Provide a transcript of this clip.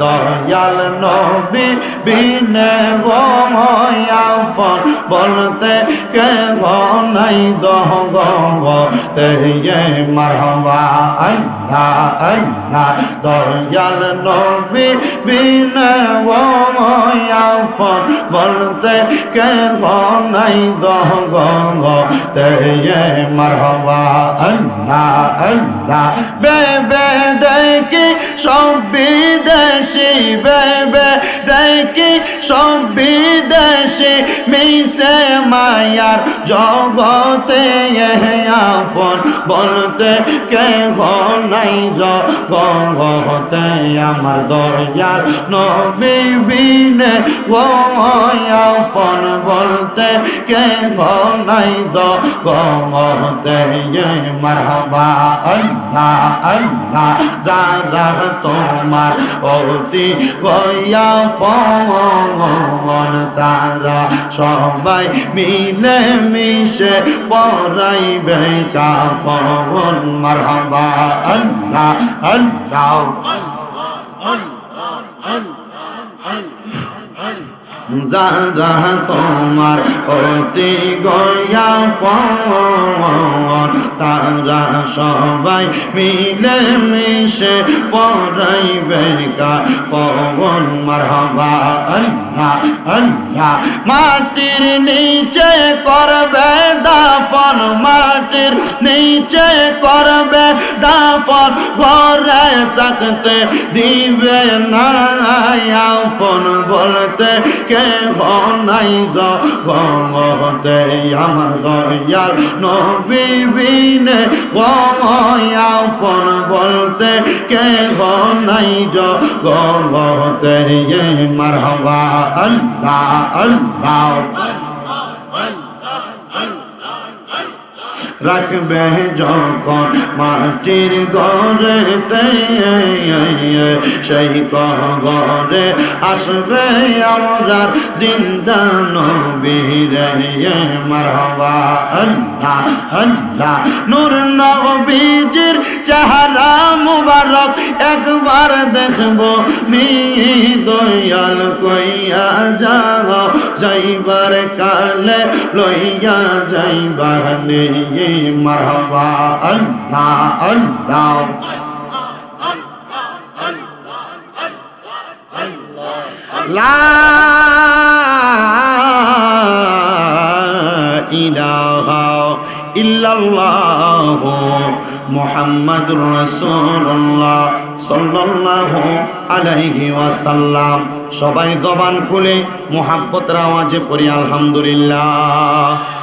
দয়াল নবী বিনে গয়াফন বলতে কে নাই দহ তে মারহবা আল্লাহ আল্লাহ দয়াল নবী বিনে গয়াফন বলতে কে নাই দহ তে মারহবা আল্লাহ আল্লাহ বেবে দেখি সব বিদেশি বেবে দেখি সব বিদেশে মিশে মায়ার জগতে আপন বলতে কে নাই জগতে আমার দয়ার নবী বিনে আপন বলতে কে নাই জগতে মারহাবা, আল্লাহ আল্লাহ, যারা তোমার অতি গয়া পন তারা সবাই মিলে মিশে পড়াইবে কাফন। মারহাবা আল্লাহ আল্লাহ। যারা তোমার অতি গয়া তারা সবাই মিলে মিশে পড়াইবে কা পবন মারহাবা, আল্লাহ আল্লাহ। মাটির নিচে করবে দাফন, মাটির নিচে করবে দাফন। ঘরে থাকতে দিবে না। ফোন বলতে কে নাই জগতে। আমার দয়াল নবী বিনে গয়াপন বলতে কে নাই জগতে। মারহবা আল্লাহ আল্লাহ। রাখবে যখন মাটির গড়েতে সেই গড়ে আসবে আমরা জিন্দা নবীরে, মারহবা আল্লাহ আল্লাহ। নূর নবীজির চেহারা মুবারক একবার দেখব, নি দয়াল কইয়া যাও যাইবার কালে লইয়া যাইবার নেই মারহাবা আল্লাহ আল্লাহ। লা ইলাহা ইল্লাল্লাহ মুহাম্মাদুর রাসূলুল্লাহ। সাল্লাল্লাহু আলাইহি ওয়াসাল্লাম। সবাই জবান খুলে মোহাব্বতের আওয়াজে পড়ি আলহামদুলিল্লাহ।